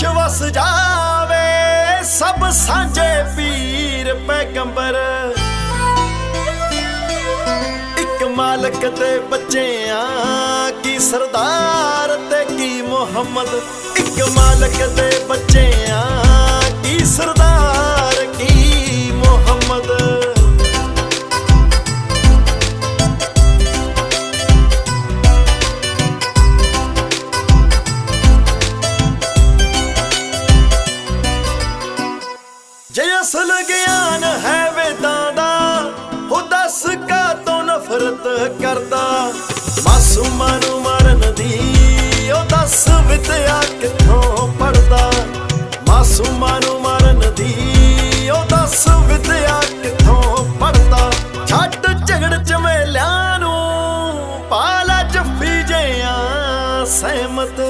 ਵਸ ਜਾਵੇ, ਸਭ ਸਾਂਝੇ ਪੀਰ ਪੈਗੰਬਰ। ਇੱਕ ਮਾਲਕ ਦੇ ਬੱਚਿਆਂ ਕੀ ਸਰਦਾਰ ਤੇ ਕੀ ਮੁਹੰਮਦ। ਇੱਕ ਮਾਲਕ ਦੇ ਬੱਚੇ ਜੇ ਅਸਲ ਗਿਆਨ ਹੈ ਵੇਦਾਂ ਦਾ ਹੋ ਦੱਸ ਕਾ ਤੋਂ ਨਫ਼ਰਤ ਕਰਦਾ? ਮਾਸੂਮਾਂ ਨੂੰ ਮਰਨ ਦੀ, ਉਹ ਦੱਸ ਵਿਦਿਆ ਕਿੱਥੋਂ ਪੜਦਾ ਮਾਸੂਮਾਂ ਨੂੰ ਮਰਨ ਦੀ, ਉਹ ਦੱਸ ਵਿਦਿਆ ਕਿੱਥੋਂ ਪੜਦਾ ਛੱਡ ਝਗੜ ਚ ਚਮੇਲਿਆਂ ਨੂੰ, ਪਾਲਾ ਜੱਫੀ ਜਿਆਂ ਸਹਿਮਤ।